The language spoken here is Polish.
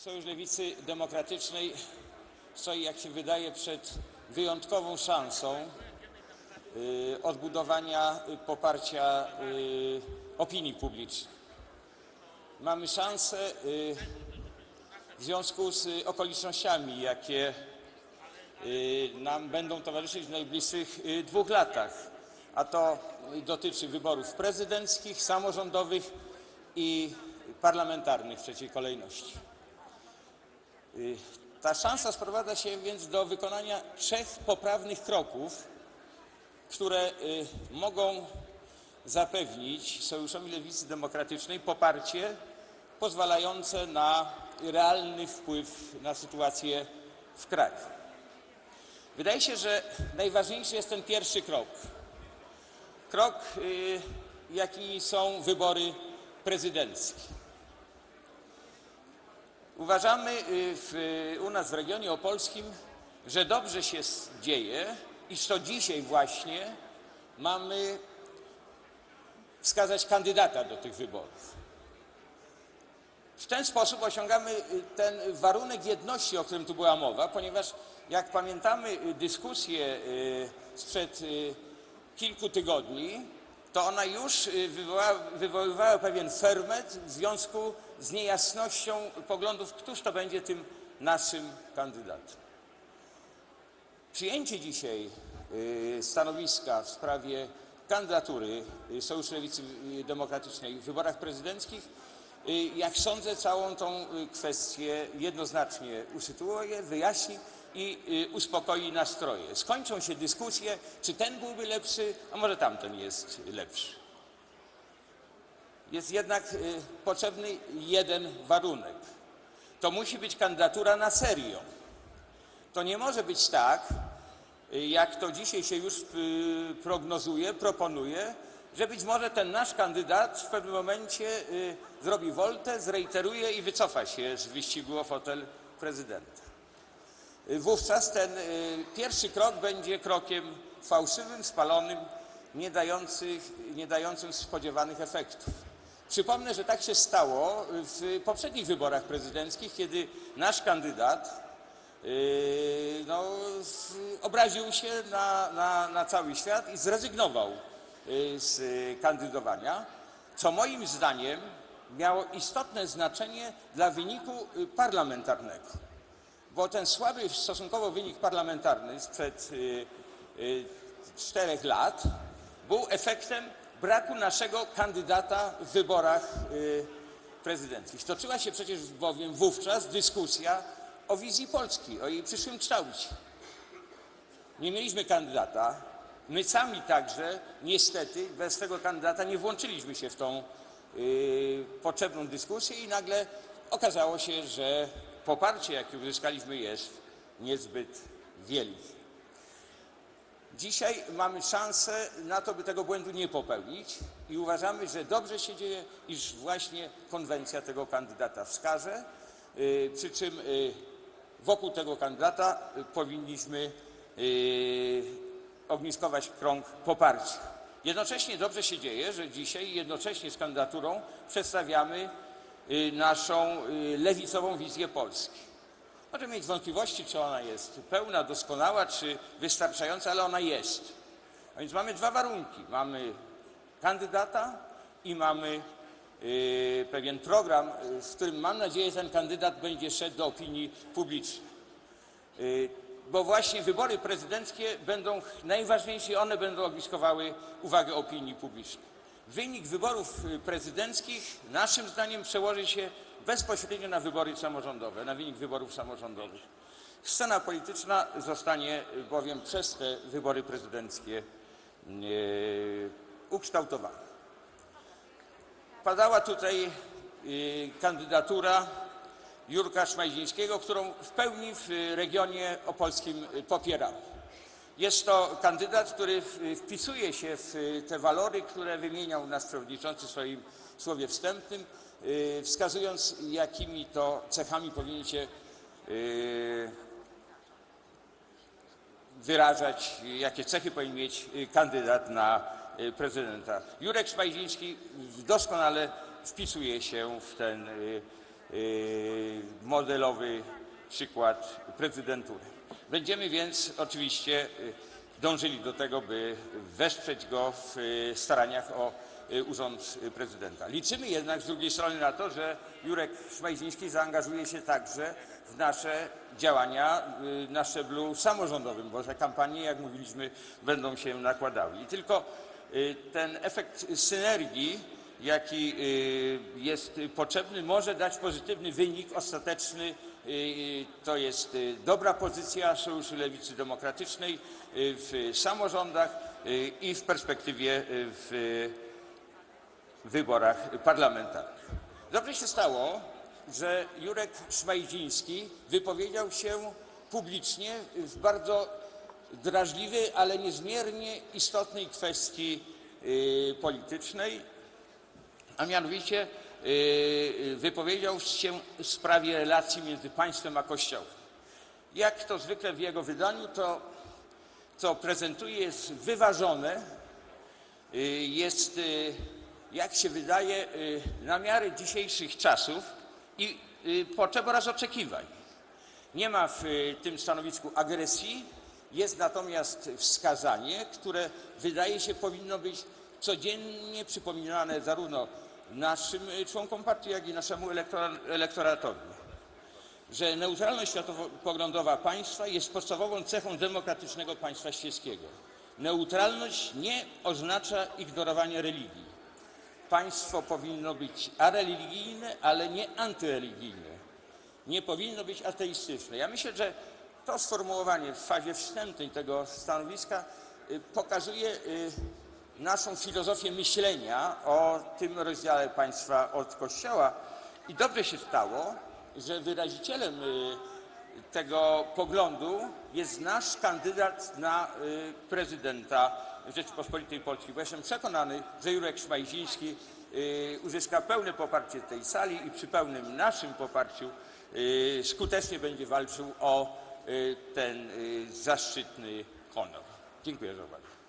Sojusz Lewicy Demokratycznej stoi, jak się wydaje, przed wyjątkową szansą y, odbudowania y, poparcia y, opinii publicznej. Mamy szansę w związku z okolicznościami, jakie nam będą towarzyszyć w najbliższych dwóch latach, a to dotyczy wyborów prezydenckich, samorządowych i parlamentarnych w trzeciej kolejności. Y, Ta szansa sprowadza się więc do wykonania trzech poprawnych kroków, które y, mogą zapewnić Sojuszowi Lewicy Demokratycznej poparcie pozwalające na realny wpływ na sytuację w kraju. Wydaje się, że najważniejszy jest ten pierwszy krok. Krok, y, jaki są wybory prezydenckie. Uważamy y, w, u nas w regionie opolskim, że dobrze się dzieje, iż to dzisiaj właśnie mamy wskazać kandydata do tych wyborów. W ten sposób osiągamy y, ten warunek jedności, o którym tu była mowa, ponieważ jak pamiętamy y, dyskusję sprzed kilku tygodni, to ona już y, wywoływała pewien ferment w związku z niejasnością poglądów, któż to będzie tym naszym kandydatem. Przyjęcie dzisiaj y, stanowiska w sprawie kandydatury y, Sojuszu Lewicy Demokratycznej w wyborach prezydenckich, jak sądzę, całą tą kwestię jednoznacznie usytuuje, wyjaśni i y, uspokoi nastroje. Skończą się dyskusje, czy ten byłby lepszy, a może tamten jest lepszy. Jest jednak y, potrzebny jeden warunek. To musi być kandydatura na serio. To nie może być tak, y, jak to dzisiaj się już prognozuje, proponuje, że być może ten nasz kandydat w pewnym momencie zrobi woltę, zreiteruje i wycofa się z wyścigu o fotel prezydenta. Y, Wówczas ten y, pierwszy krok będzie krokiem fałszywym, spalonym, nie, dających, nie dającym spodziewanych efektów. Przypomnę, że tak się stało w poprzednich wyborach prezydenckich, kiedy nasz kandydat Yy, no, obraził się na, na, na cały świat i zrezygnował yy, z kandydowania, co moim zdaniem miało istotne znaczenie dla wyniku parlamentarnego. Bo ten słaby stosunkowo wynik parlamentarny sprzed yy, yy, czterech lat był efektem braku naszego kandydata w wyborach yy, prezydenckich. Toczyła się przecież bowiem wówczas dyskusja o wizji Polski, o jej przyszłym kształcie. Nie mieliśmy kandydata. My sami także, niestety, bez tego kandydata nie włączyliśmy się w tą potrzebną dyskusję i nagle okazało się, że poparcie, jakie uzyskaliśmy, jest niezbyt wielkie. Dzisiaj mamy szansę na to, by tego błędu nie popełnić i uważamy, że dobrze się dzieje, iż właśnie konwencja tego kandydata wskaże, yy, przy czym yy, wokół tego kandydata y, powinniśmy ogniskować krąg poparcia. Jednocześnie dobrze się dzieje, że dzisiaj jednocześnie z kandydaturą przedstawiamy naszą yy, lewicową wizję Polski. Możemy mieć wątpliwości, czy ona jest pełna, doskonała, czy wystarczająca, ale ona jest. A więc mamy dwa warunki. Mamy kandydata i mamy yy, pewien program, z którym mam nadzieję ten kandydat będzie szedł do opinii publicznej. Bo właśnie wybory prezydenckie będą najważniejsze one będą ogniskowały uwagę opinii publicznej. Wynik wyborów y, prezydenckich naszym zdaniem przełoży się bezpośrednio na wybory samorządowe, na wynik wyborów samorządowych. Scena polityczna zostanie bowiem przez te wybory prezydenckie yy, ukształtowana. Padała tutaj y, kandydatura Jurka Szmajdzińskiego, którą w pełni w y, regionie opolskim popieramy. Jest to kandydat, który wpisuje się w y, te walory, które wymieniał nasz przewodniczący w swoim słowie wstępnym, y, wskazując, jakimi to cechami powinien się y, wyrażać, jakie cechy powinien mieć kandydat na prezydenta. Jurek Szmajdziński doskonale wpisuje się w ten, modelowy przykład prezydentury. Będziemy więc oczywiście y, dążyli do tego, by wesprzeć go w y, staraniach o y, urząd prezydenta. Liczymy jednak z drugiej strony na to, że Jurek Szmajdziński zaangażuje się także w nasze działania na szczeblu samorządowym, bo że kampanie, jak mówiliśmy, będą się nakładały. I tylko ten efekt synergii, jaki jest potrzebny, może dać pozytywny wynik ostateczny. To jest y, dobra pozycja Sojuszu Lewicy Demokratycznej y, w samorządach y, i w perspektywie w wyborach parlamentarnych. Dobrze się stało, że Jurek Szmajdziński wypowiedział się publicznie w bardzo drażliwej, ale niezmiernie istotnej kwestii politycznej, a mianowicie wypowiedział się w sprawie relacji między państwem a Kościołem. Jak to zwykle w jego wydaniu, to co prezentuje jest wyważone, y, jest, y, jak się wydaje, y, na miarę dzisiejszych czasów i y, potrzeb oraz oczekiwań. Nie ma w y, tym stanowisku agresji, jest natomiast wskazanie, które wydaje się powinno być codziennie przypominane zarówno naszym y, członkom partii, jak i naszemu elektora- elektoratowi że neutralność światopoglądowa państwa jest podstawową cechą demokratycznego państwa świeckiego. Neutralność nie oznacza ignorowania religii. Państwo powinno być areligijne, ale nie antyreligijne. Nie powinno być ateistyczne. Ja myślę, że to sformułowanie w fazie wstępnej tego stanowiska y, pokazuje y, naszą filozofię myślenia o tym rozdziale państwa od Kościoła i dobrze się stało, że wyrazicielem y, tego poglądu jest nasz kandydat na y, prezydenta Rzeczypospolitej Polskiej. Bo jestem przekonany, że Jurek Szmajziński y, uzyska pełne poparcie tej sali i przy pełnym naszym poparciu skutecznie będzie walczył o ten zaszczytny honor. Dziękuję za uwagę.